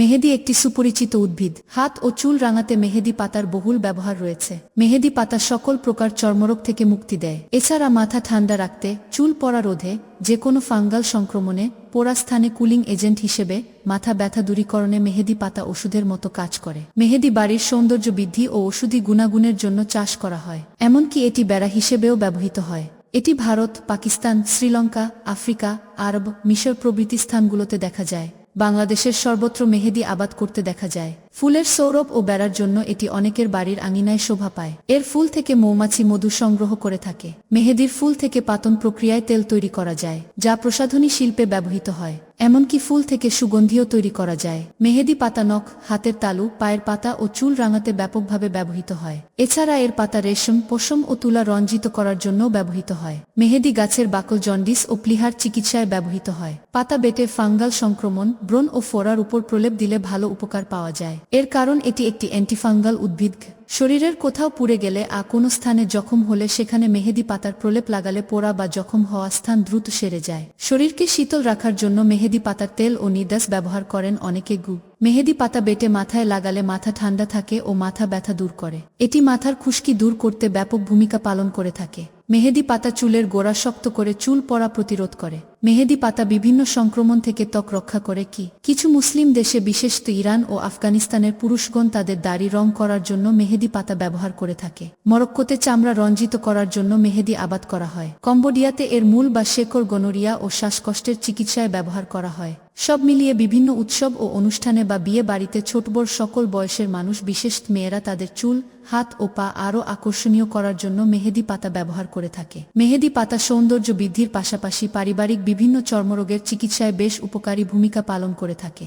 মেহেদি একটি সুপরিচিত উদ্ভিদ। হাত ও চুল রাঙাতে মেহেদি পাতার বহুল ব্যবহার রয়েছে। মেহেদি পাতা সকল প্রকার চর্মরোগ থেকে মুক্তি দেয়। এছাড়া মাথা ঠান্ডা রাখতে, চুল পড়া রোধে যে কোনো ফাঙ্গাল সংক্রমণে পোড়া স্থানে কুলিং এজেন্ট হিসেবে মাথা ব্যথা দূরীকরণে মেহেদি পাতা ওষুধের মতো কাজ করে। মেহেদি বাড়ির সৌন্দর্য বৃদ্ধি ও ওষুধি গুণাগুণের জন্য চাষ করা হয়। এমনকি এটি বেড়া হিসেবেও ব্যবহৃত হয়। এটি ভারত, পাকিস্তান, শ্রীলঙ্কা, আফ্রিকা, আরব, মিশর প্রভৃতি স্থানগুলোতে দেখা যায়। বাংলাদেশের সর্বত্র মেহেদি আবাদ করতে দেখা যায়। ফুলের সৌরভ ও বেড়ার জন্য এটি অনেকের বাড়ির আঙিনায় শোভা পায়। এর ফুল থেকে মৌমাছি মধু সংগ্রহ করে থাকে। মেহেদির ফুল থেকে পাতন প্রক্রিয়ায় তেল তৈরি করা যায়, যা প্রসাধনী শিল্পে ব্যবহৃত হয়। এমনকি ফুল থেকে সুগন্ধিও তৈরি করা যায়। মেহেদি পাতা নখ, হাতের তালু, পায়ের পাতা ও চুল রাঙাতে ব্যাপকভাবে ব্যবহৃত হয়। এছাড়া এর পাতা রেশম, পশম ও তুলা রঞ্জিত করার জন্যও ব্যবহৃত হয়। মেহেদি গাছের বাকল জন্ডিস ও প্লিহার চিকিৎসায় ব্যবহৃত হয়। পাতা বেটে ফাঙ্গাল সংক্রমণ, ব্রণ ও ফোড়ার উপর প্রলেপ দিলে ভালো উপকার পাওয়া যায়। এর কারণ এটি একটি অ্যান্টিফাঙ্গাল উদ্ভিদ। শরীরের কোথাও পুড়ে গেলে আ কোনো স্থানে জখম হলে সেখানে মেহেদি পাতার প্রলেপ লাগালে পোড়া বা জখম হওয়া স্থান দ্রুত সেরে যায়। শরীরকে শীতল রাখার জন্য মেহেদি পাতার তেল ও নিদাস ব্যবহার করেন অনেকে গু। মেহেদি পাতা বেটে মাথায় লাগালে মাথা ঠান্ডা থাকে ও মাথা ব্যথা দূর করে। এটি মাথার খুশকি দূর করতে ব্যাপক ভূমিকা পালন করে থাকে। মেহেদি পাতা চুলের গোড়া শক্ত করে চুল পড়া প্রতিরোধ করে। মেহেদি পাতা বিভিন্ন সংক্রমণ থেকে ত্বক রক্ষা করে কি? কিছু মুসলিম দেশে, বিশেষত ইরান ও আফগানিস্তানের পুরুষগণ তাদের দাড়ি রং করার জন্য মেহেদি পাতা ব্যবহার করে থাকে। মরক্কোতে চামড়া রঞ্জিত করার জন্য মেহেদি আবাদ করা হয়। কম্বোডিয়াতে এর মূল বা শেকড় গনোরিয়া ও শ্বাসকষ্টের চিকিৎসায় ব্যবহার করা হয়। সব মিলিয়ে বিভিন্ন উৎসব ও অনুষ্ঠানে বা বিয়ে বাড়িতে ছোট বড় সকল বয়সের মানুষ, বিশেষ মেয়েরা তাদের চুল, হাত ও পা আরও আকর্ষণীয় করার জন্য মেহেদি পাতা ব্যবহার করে থাকে। মেহেদি পাতা সৌন্দর্য বৃদ্ধির পাশাপাশি পারিবারিক বিভিন্ন চর্মরোগের চিকিৎসায় বেশ উপকারী ভূমিকা পালন করে থাকে।